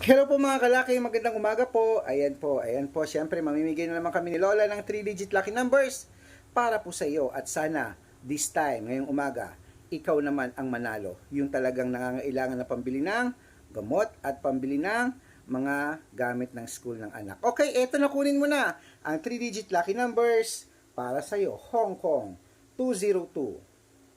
Hello po mga kalaki, magandang umaga po. Ayan po, ayan po. Siyempre, mamimigay na naman kami ni Lola ng 3-digit lucky numbers para po sa iyo. At sana, this time, ngayong umaga, ikaw naman ang manalo. Yung talagang nangangailangan na pambili ng gamot at pambili ng mga gamit ng school ng anak. Okay, eto na kunin mo na ang 3-digit lucky numbers para sa iyo. Hong Kong, 202.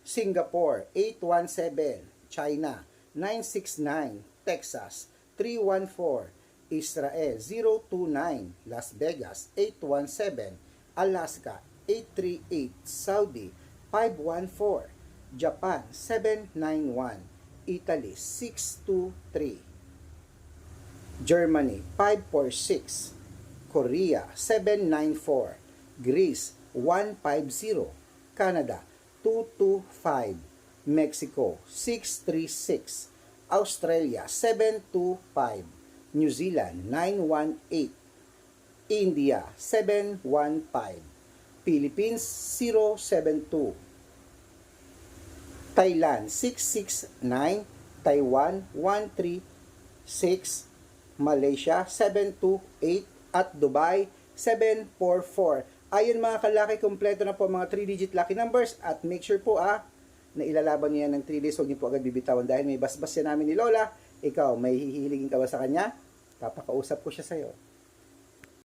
Singapore 817, China 969, Texas 314, Israel 029, Las Vegas 817, Alaska 838, Saudi 514, Japan 791, Italy 623, Germany 546, Korea 794, Greece 150, Canada 225, Mexico 636, Australia 725, New Zealand 918, India 715, Philippines 072, Thailand 669, Taiwan 136, Malaysia 728 at Dubai 744. Ayun mga kalaki, kompleto na po mga 3-digit lucky numbers. At make sure po ah, na ilalaban niyo ng 3 days. Huwag niyo po agad bibitawan dahil may basbas yan namin ni Lola. Ikaw, may hihiligin ka ba sa kanya? Papakausap ko siya sa'yo.